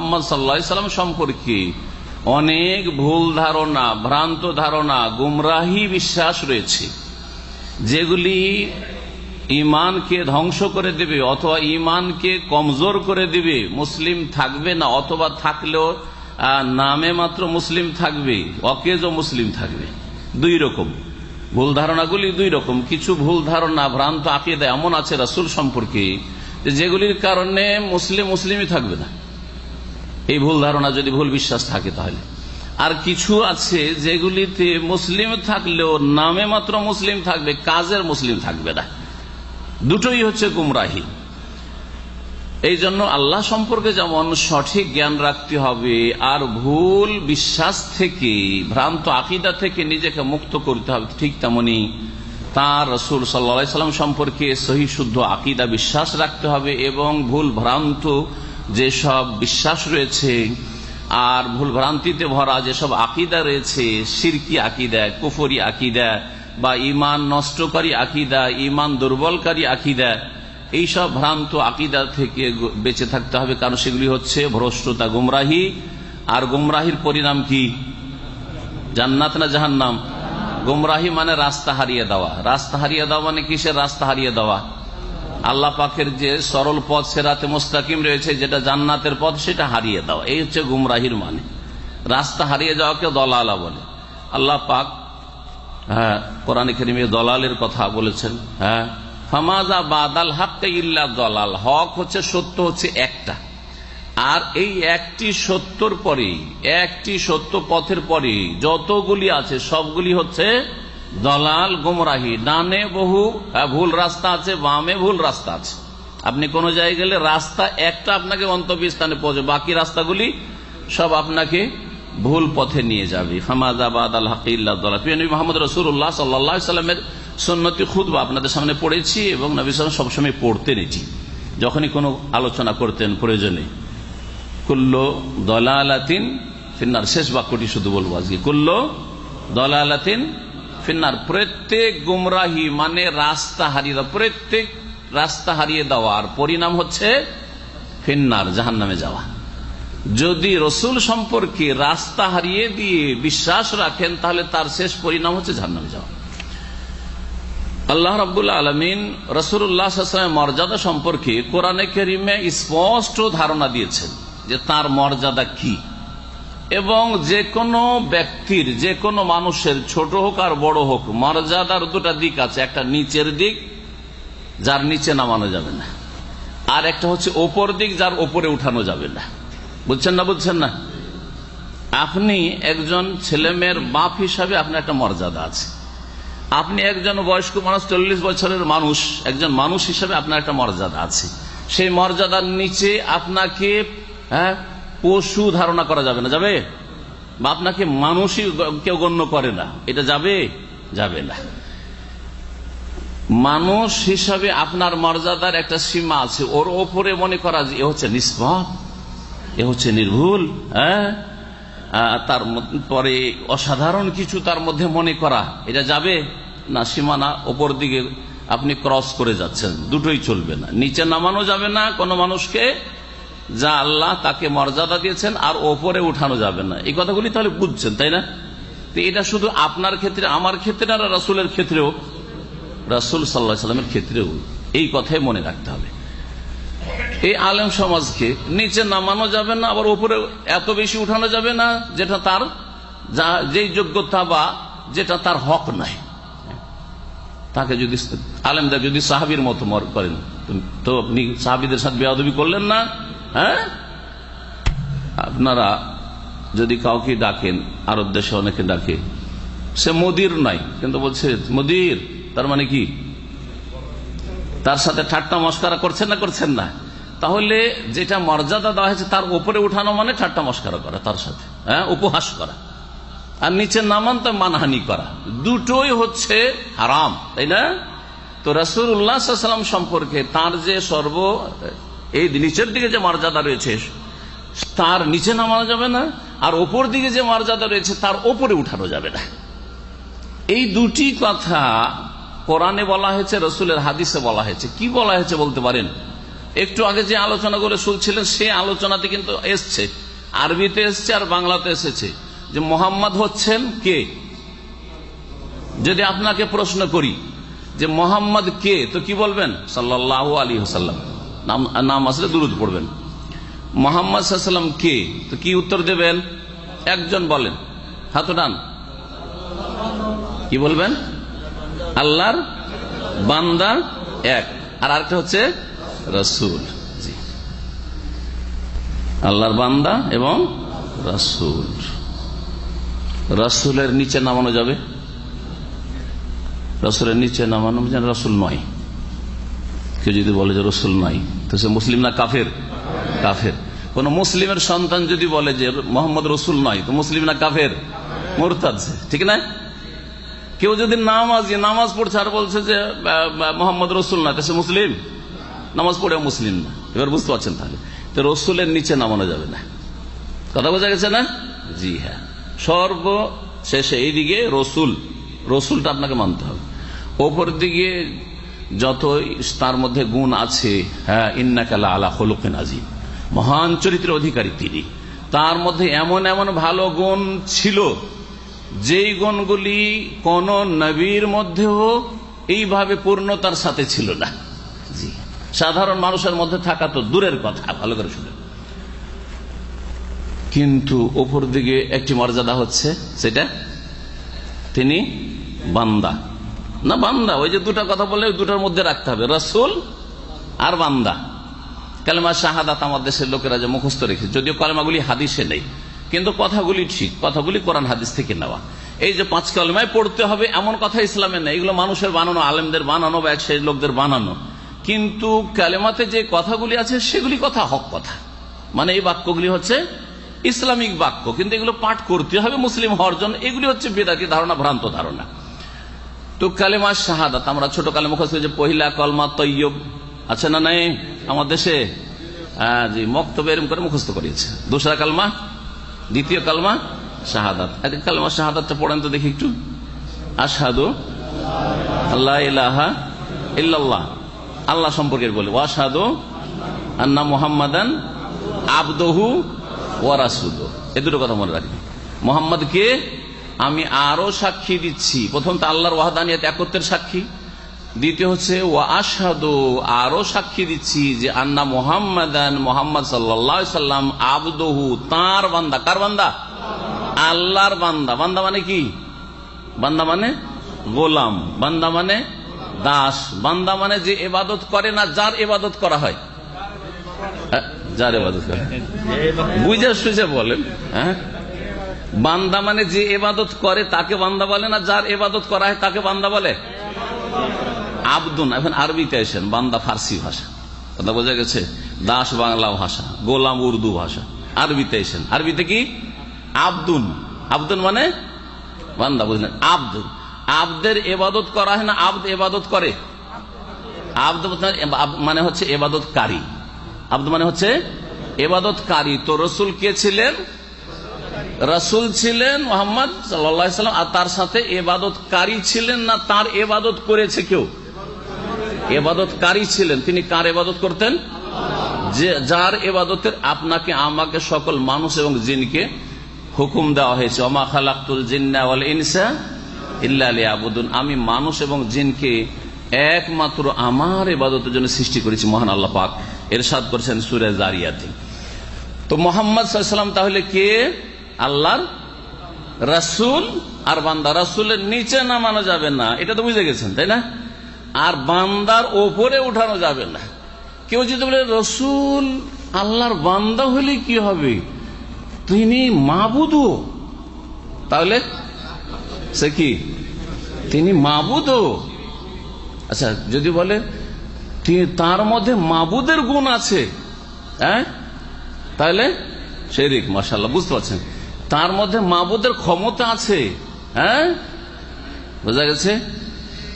মোহাম্মদ সম্পর্কে অনেক ভুল ধারণা, ভ্রান্ত ধারণা, গুমরাহি বিশ্বাস রয়েছে। যেগুলি ইমানকে ধ্বংস করে দেবে অথবা ইমানকে কমজোর করে দিবে, মুসলিম থাকবে না অথবা থাকলেও নামে মাত্র মুসলিম থাকবে অকেজও মুসলিম থাকবে। দুই রকম। ভুল ধারণাগুলি দুই রকম। কিছু ভুল ধারণা, ভ্রান্ত আঁকিয়ে দেয় এমন আছে রাসুল সম্পর্কে যেগুলির কারণে মুসলিম মুসলিমই থাকবে না। এই ভুল ধারণা যদি ভুল বিশ্বাস থাকে তাহলে। আর কিছু আছে যেগুলিতে মুসলিম থাকলেও নামে মাত্র মুসলিম থাকবে, কাজের মুসলিম থাকবে না। দুটোই হচ্ছে গুমরাহি। এই জন্য আল্লাহ সম্পর্কে যেমন সঠিক জ্ঞান রাখতে হবে, আর ভুল বিশ্বাস থেকে, ভ্রান্ত আকিদা থেকে নিজেকে মুক্ত করতে হবে, ঠিক তেমনি তার রসুল সাল্লা সাল্লাম সম্পর্কে সহি শুদ্ধ আকিদা বিশ্বাস রাখতে হবে এবং ভুল ভ্রান্ত যেসব বিশ্বাস রয়েছে আর ভুল ভ্রান্তিতে ভরা যেসব আকিদা রয়েছে, সিরকি আকিদা, কুফরি আকিদা বা ইমান নষ্টকারী আকিদা ইমান দুর্বলকারী আকিদা এইসব ভ্রান্ত আকিদা থেকে বেঁচে থাকতে হবে। কারণ সেগুলি হচ্ছে ভ্রষ্টতা, গুমরাহি। আর গুমরাহির পরিণাম কি? জান্নাত না জাহান্নাম? গুমরাহি মানে রাস্তা হারিয়ে দেওয়া। রাস্তা হারিয়ে দেওয়া মানে কিসের রাস্তা হারিয়ে দেওয়া? আল্লাহ পাকের যে সরল পথ সেরাতে মোস্তাকিম রয়েছে, যেটা জান্নাতের পথ, সেটা হারিয়ে দেওয়া এই হচ্ছে গুমরাহির মানে। রাস্তা হারিয়ে যাওয়াকে দলালা বলে। আল্লাহ পাক হ্যাঁ কোরআন করিমে দলালের কথা বলেছেন হ্যাঁ ফামাজা বাদাল হাক্কা ইল্লা দলাল। হক হচ্ছে সত্য হচ্ছে একটা। আর এই একটি সত্যর পরে একটি সত্য পথের পরে যতগুলি আছে, সবগুলি হচ্ছে দলাল, গুমরাহি, ডানে বহু ভুল রাস্তা আছে, বামে ভুল রাস্তা আছে। আপনি কোন জায়গায় গেলে রাস্তা একটা আপনাকে গন্তব্যস্থানে পৌঁছে, বাকি রাস্তাগুলি সব আপনাকে ভুল পথে নিয়ে যাবে। ফামাজাবাদ আল হাকিল্লাহ মোহাম্মদ রসুল্লাহ সাল্লাহ সাল্লামের সন্ন্যতি খুদবা আপনাদের সামনে পড়েছি এবং নবী সাল্লাম সবসময় পড়তেন এটি যখনই কোনো আলোচনা করতেন, প্রয়োজনে। কুল্লো দলালাতিন ফিন্নার। শেষ বাক্যটি শুধু বলব আজকে। কুল্লো দলালাতিন ফিন্নার, প্রত্যেক গুমরাহি মানে রাস্তা হারিয়ে দেওয়া, প্রত্যেক রাস্তা হারিয়ে দেওয়ার পরিণাম হচ্ছে ফিন্নার জাহান নামে যাওয়া। যদি রসুল সম্পর্কে রাস্তা হারিয়ে দিয়ে বিশ্বাস রাখেন, তাহলে তার শেষ পরিণাম হচ্ছে জাহান্নামে যাওয়া। আল্লাহ রাবুল্লাহ আলমিন রসুল্লাহ মর্যাদা সম্পর্কে কোরআনে কেরিমে স্পষ্ট ধারণা দিয়েছেন যে তার মর্যাদা কি। এবং যে কোনো ব্যক্তির, যে কোনো মানুষের, ছোট হোক আর বড় হোক, মর্যাদার দুটা দিক আছে। একটা নিচের দিক, যার নিচে নামানো যাবে না। আর একটা হচ্ছে ওপর দিক, যার ওপরে উঠানো যাবে না। বুঝছেন না বুঝছেন না? আপনি একজন ছেলে মেয়ের বাপ হিসাবে আপনার একটা মর্যাদা আছে। আপনি একজন বয়স্ক মানুষ, চল্লিশ বছরের মানুষ, একজন মানুষ হিসাবে আপনার একটা মর্যাদা আছে। সেই মর্যাদার নিচে আপনাকে হ্যাঁ পশু ধারণা করা যাবে না, যাবে? বা আপনাকে মানুষই কেউ গণ্য করে না। এটা যাবে? যাবে না। মানুষ হিসাবে আপনার মর্যাদার একটা সীমা আছে। ওর ওপরে মনে করা যে এ হচ্ছে নিষ্পাপ, এ হচ্ছে নির্ভুল হ্যাঁ? তার পরে অসাধারণ কিছু তার মধ্যে মনে করা। এটা যাবে? না, সীমানা ওপর দিকে আপনি ক্রস করে যাচ্ছেন। দুটোই চলবে না। নিচে নামানো যাবে না কোনো মানুষকে। যা আল্লাহ তাকে মর্যাদা দিয়েছেন আর ওপরে উঠানো যাবে না। এই কথাগুলি তাহলে বুঝছেন, তাই না? তো এটা শুধু আপনার ক্ষেত্রে, আমার ক্ষেত্রে আর রাসুলের ক্ষেত্রেও, রাসুল সাল্লাহ সাল্লামের ক্ষেত্রেও এই কথাই মনে রাখতে হবে। এই আলেম সমাজকে নিচে নামানো যাবে না, আবার উপরে এত বেশি উঠানো যাবে না, যেটা তার যা, যেই যোগ্যতা বা যেটা তার হক নাই। তাকে যদি আলেমদের যদি সাহাবির মতো করেন, তো আপনি সাহাবিদের সাথে বেয়াদবি করলেন না আপনারা যদি কাউকে ডাকেন আরব দেশে অনেকে ডাকে, সে মোদির নয়, কিন্তু বলছে, মোদির, তার মানে কি? তার সাথে ঠাট্টা মস্কারা করছেন না করছেন না? তাহলে যেটা মর্যাদা দেওয়া হয়েছে, তার উপরে উঠানো মানে ঠাট্টা মস্কারা করা, তার সাথে হ্যাঁ? উপহাস করা। আর নিচে নামান তো মানহানি করা। দুটোই হচ্ছে হারাম, তাই না? তো রসুল উল্লাহাম সম্পর্কে তার যে সর্ব এই নিচের দিকে যে মর্যাদা রয়েছে, তার নিচে নামানো যাবে না, আর ওপর দিকে যে মর্যাদা রয়েছে, তার ওপরে উঠানো যাবে না। এই দুটি কথা কোরআনে বলা হয়েছে, রসুলের হাদিসে বলা হয়েছে। কি বলা হয়েছে বলতে পারেন? একটু আগে যে আলোচনা করে শুনছিলেন, সে আলোচনাতে কিন্তু এসছে। আরবিতে এসছে আর বাংলাতে এসেছে। যে মোহাম্মদ হচ্ছেন কে? যদি আপনাকে প্রশ্ন করি, যে মোহাম্মদ কে, তো কি বলবেন? সাল্লাহ আলী হাসাল্লাম নাম নাম আসলে দূরত পড়বেন। মোহাম্মদ সাল্লাম কে? তো কি উত্তর দেবেন? একজন বলেন। হাত ডান কি বলবেন? আল্লাহর বান্দা এক। আর আরেকটা হচ্ছে রসুল। আল্লাহর বান্দা এবং রসুল। রসুলের নিচে নামানো যাবে? রসুলের নিচে নামানো যেন রসুল নয়। কেউ যদি বলে যে রসুল নাই, তো সে মুসলিম না কাফের? কাফের। কোন মুসলিমের সন্তান যদি বলে যে মোহাম্মদ রসুল নয় তো মুসলিম না কাফের? মোরতাদ ঠিক না? কেউ যদি নামাজ নামাজ পড়ছে আর বলছে যে মোহাম্মদ রসুল না, তো সে মুসলিম? নামাজ পড়ে মুসলিম না। এবার বুঝতে পারছেন তাহলে। তো রসুলের নিচে নামানো যাবে না। কথা বোঝা গেছে না? জি হ্যাঁ। সর্ব শেষে এইদিকে রসুল, রসুলটা আপনাকে মানতে হবে। ওপর দিকে যত তার মধ্যে গুণ আছে হ্যাঁ ইন্নাকালা আলা হলুকেন আজিম মহান চরিত্রের অধিকারী তিনি। তার মধ্যে এমন এমন ভালো গুণ ছিল, যেই গুণগুলি কোন নবীর মধ্যেও এইভাবে পূর্ণতার সাথে ছিল না। সাধারণ মানুষের মধ্যে থাকা তো দূরের কথা, ভালো করে শুনে। কিন্তু ওপর দিকে একটি মর্যাদা হচ্ছে, সেটা তিনি বান্দা। না, বান্দা, ওই যে দুটা কথা বলে দুটার মধ্যে রাখতে হবে। রসুল আর বান্দা। কালেমা শাহাদাত আমার দেশের লোকেরা যে মুখস্থ রেখে যদিও কালেমাগুলি হাদিসে নেই, কিন্তু কথাগুলি ঠিক, কথাগুলি কোরআন হাদিস থেকে নেওয়া। এই যে পাঁচ কালেমায় পড়তে হবে, এমন কথা ইসলামে নেই। এগুলো মানুষের বানানো, আলেমদের বানানো বা এক সেই লোকদের বানানো। কিন্তু কালেমাতে যে কথাগুলি আছে, সেগুলি কথা, হক কথা। মানে এই বাক্যগুলি হচ্ছে ইসলামিক বাক্য। কিন্তু এগুলো পাঠ করতে হবে মুসলিম হওয়ার জন্য। এগুলি হচ্ছে বেদাতি ধারণা, ভ্রান্ত ধারণা। তো কালেমা শাহাদাত, আমরা ছোট কালে মুখস্থ যে পহিলা কলমা তৈয়ব, আছে না নাই আমার দেশে? হ্যাঁ জি মক্তব্য এরম করে মুখস্থ করিয়েছে। দোসরা কালমা, দ্বিতীয় কালমা শাহাদাত। এক কালমা শাহাদাতটা পড়েন তো দেখি একটু। আসাদু আল্লাহ ইলাহা ইল্লাল্লাহ। আল্লাহ সম্পর্কে বলে ওয়াসাদু আন্না মুহাম্মাদান আবদহু ওয়ারাসুদ এ দুটো কথা মনে রাখবেন। মোহাম্মদকে আমি আরও সাক্ষী দিচ্ছি। প্রথম তো আল্লাহর ওয়াহাদানিয়াত, একত্রের সাক্ষী। দ্বিতীয় হচ্ছে ও আসাদু আরও সাক্ষী দিচ্ছি যে আন্না মোহাম্মদান মোহাম্মদ সাল্লাম আবদহু, তার বান্দা। কার বান্দা? আল্লাহর বান্দা। বান্দা মানে কি? বান্দা মানে গোলাম। বান্দা মানে দাস। বান্দা মানে যে এবাদত করে না, যার এবাদত করা হয়। যার এবাদত করে। বুঝে সুঝে বলেন হ্যাঁ? বান্দা মানে যে এবাদত করে, তাকে বান্দা বলে না? যার এবাদত করা হয়, তাকে বান্দা বলে? আব্দুন, এখন আরবিতে আসেন, বান্দা ফার্সি ভাষা। কথা বোঝা গেছে? দাস বাংলা ভাষা, গোলাম উর্দু ভাষা। আরবিতে এসেন আরবিতে কি? আব্দুন। আব্দুন মানে বান্দা, বুঝলেন? আব্দ। আব্দের এবাদত করা হয় না? আব্দ এবাদত করে? আব্দ মানে হচ্ছে এবাদতকারী। আব্দ মানে হচ্ছে এবাদতকারী। তো রসুল কে ছিলেন? রসুল ছিলেন মোহাম্মদ সাল্লাম, আর তার সাথে এবাদতকারী ছিলেন না, তার এবাদত করেছে কেউ? এবাদতকারী ছিলেন। তিনি কার এবাদত করতেন? যে, যার এবাদতের আপনাকে, আমাকে সকল মানুষ এবং জিনকে হুকুম দেওয়া হয়েছে। অমা খালাকুল জিন্না ইনসা ইল্লা আবুদুন আমি মানুষ এবং জিনকে একমাত্র আমার এবাদতের জন্য সৃষ্টি করেছি, মহান আল্লাহ পাক। এরশাদ করেছেন সুরে জারিয়াতে। তো মোহাম্মদ সাল্লাম তাহলে কে? আল্লাহর রাসুল আর বান্দা রাসুলের নিচে নামানো যাবে না। এটা তো বুঝে গেছেন, তাই না? আর বান্দার ওপরে উঠানো যাবে না। কেউ যদি বলে, রসুল, আল্লাহর বান্দা হলে কি হবে? তিনি মাবুদও। তাহলে সে কি? তিনি মাবুদও। আচ্ছা যদি বলে তার মধ্যে মাবুদের গুণ আছে হ্যাঁ? তাহলে শেরিক মাসাল্লাহ বুঝতে পারছেন। তার মধ্যে মাবুদের ক্ষমতা আছে হ্যাঁ? বোঝা গেছে?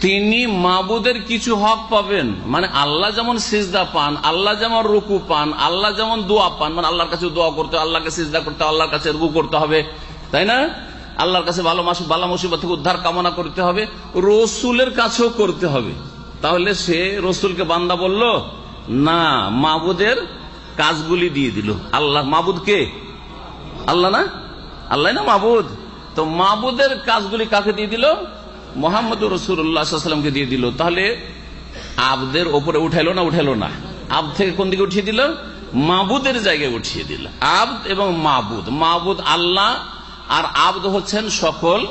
তিনি মাবুদের কিছু হক পাবেন। মানে আল্লাহ যেমন সিজদা পান, আল্লাহ যেমন রুকু পান, আল্লাহ যেমন দোয়া পান মানে আল্লাহর কাছে দোয়া করতে আল্লাহকে সিজদা করতে আল্লাহর কাছে রুকু করতে হবে, তাই না? আল্লাহর কাছে ভালো মাস বালা মুসিবত থেকে উদ্ধার কামনা করতে হবে, রসুলের কাছেও করতে হবে। তাহলে সে রসুলকে বান্দা বলল, না, মাবুদের কাজগুলি দিয়ে দিল। আল্লাহ, মাবুদ কে? আল্লাহ না? আল্লাহ না মাবুদ। তো মাবুদের কাজগুলি কাকে দিয়ে দিল? মোহাম্মদ রসুল্লাহামকে দিয়ে দিল। তাহলে আবদের ওপরে উঠাইলো না উঠাইলো না? আব থেকে কোন দিকে উঠিয়ে দিল? মাবুদের জায়গায় উঠিয়ে দিল। আবদ এবং মাবুদ। মাবুদ আল্লাহ আর আবদ হচ্ছেন সকল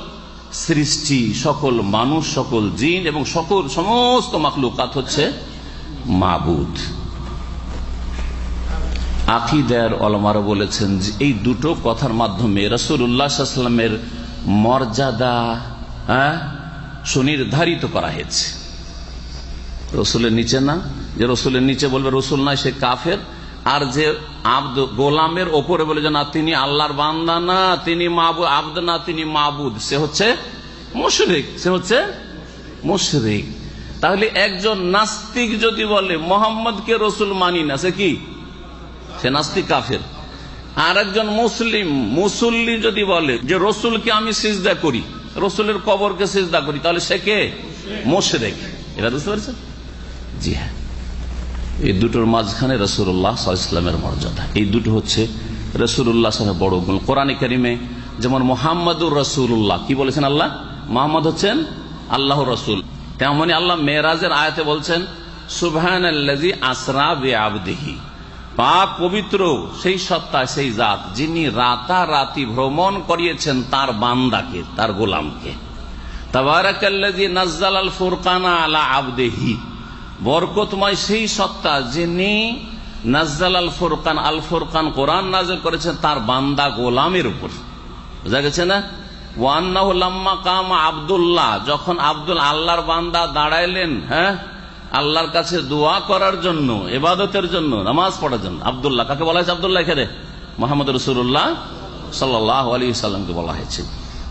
সৃষ্টি, সকল মানুষ, সকল জিন এবং সকল সমস্ত মাকলুকাত হচ্ছে মাবুদ। আকিদার অলমারা বলেছেন যে এই দুটো কথার মাধ্যমে রসুল্লাহামের মর্যাদা হ্যাঁ, সুনির্ধারিত করা হয়েছে। রসুলের নিচে না? যে রসুলের নিচে বলবে রসুল নাই সে কাফের। আর যে আব্দ গোলামের ওপরে বলে যে না তিনি আল্লাহর বান্দা না তিনি মাবুদ আব্দ না তিনি মাবুদ। সে হচ্ছে মুশরিক সে হচ্ছে মুশরিক। তাহলে একজন নাস্তিক যদি বলে মোহাম্মদকে রসুল মানি না সে কি? সে নাস্তিক কাফের। আর একজন মুসলিম, মুসল্লি যদি বলে যে, রসুলকে আমি সিজদা করি, রসুলের কবরকে সিজদা করি, তাহলে সে কে? মোশরেক। এটা বুঝতে পারছেন? জি হ্যাঁ। এই দুটোর মাঝখানে রসুল্লাহ ইসলামের মর্যাদা। এই দুটো হচ্ছে রসুল্লাহ বড় গুণ। কোরআন কারিমে যেমন মোহাম্মদুর রসুল্লাহ কি বলেছেন আল্লাহ? মোহাম্মদ হচ্ছেন আল্লাহ রসুল। তেমনি আল্লাহ মেয়েরাজের আয়াতে বলছেন সুবহান আসরা বে আবদেহি পাক পবিত্র সেই সত্তা, সেই জাত, যিনি রাতারাতি ভ্রমণ করিয়েছেন তার বান্দাকে, তার গোলামকে। তাবারাকাল্লাযী নাজ্জাল আল আলা বরকতময় সেই সত্তা, যিনি আল আল কোরআন করেছেন তার বান্দা গোলামের উপর। বোঝা গেছে না? আব্দুল্লাহ, যখন আব্দুল আল্লাহর বান্দা দাঁড়াইলেন হ্যাঁ আল্লাহর কাছে দোয়া করার জন্য এবাদতের জন্য, নামাজ পড়ার জন্য। আবদুল্লাহ, কাকে বলা হয়েছে আবদুল্লাহ এখানে? মোহাম্মদ রসুল্লাহ সাল্লাহ আলী সাল্লামকে বলা হয়েছে।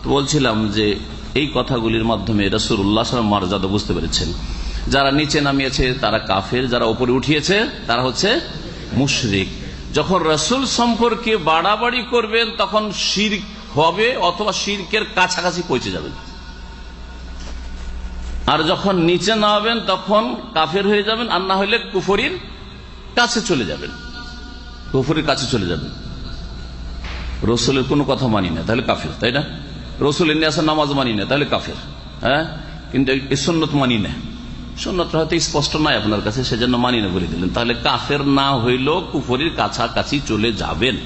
তো বলছিলাম যে, এই কথাগুলির মাধ্যমে রসুল্লাহ সাল্লাম মর্যাদা বুঝতে পেরেছেন। যারা নিচে নামিয়েছে, তারা কাফের, যারা উপরে উঠিয়েছে, তারা হচ্ছে মুশরিক। যখন রসুল সম্পর্কে বাড়াবাড়ি করবেন, তখন শির হবে অথবা শিরকের কাছাকাছি পৌঁছে যাবেন। আর যখন নিচে নামাবেন, তখন কাফের হয়ে যাবেন, আর না হলে কুফরির কাছে চলে যাবেন। কুফরির কাছে চলে যাবেন। রসুলের কোনো কথা মানি না, তাহলে কাফের, তাই না? রসুলের নিয়ে আসার নামাজ মানি না, তাহলে কাফের হ্যাঁ? কিন্তু এই সন্ন্যত মানি না। সন্ন্যত হয়তো স্পষ্ট নাই আপনার কাছে, সেজন্য মানি না বলে দিলেন। তাহলে কাফের না হইলেও কুফরির কাছাকাছি চলে যাবেন।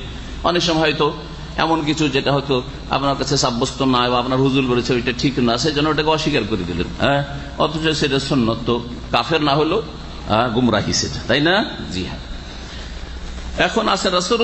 অনেক সময় হয়তো এমন কিছু যেটা হয়তো আপনার কাছে সাব্যস্ত না বা আপনার হুজুর বলেছে ওইটা ঠিক না সেই জন্য ওটাকে অস্বীকার করে দিলেন হ্যাঁ? অথচ সেটা সন্ন্যত, কাফের না হলো গুমরাহি সেটা, তাই না? জি হ্যাঁ। এখন আসে রসুল